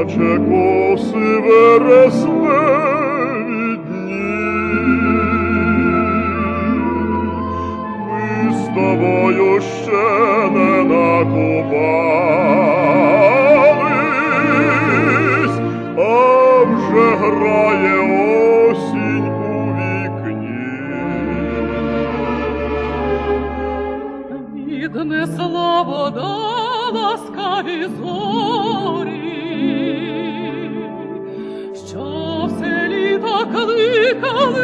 наче коси вересневі. Ми з тобою ще не накупались, а вже грає осінь у вікні. Віднесла вода ласкаві зорі, kalır kalır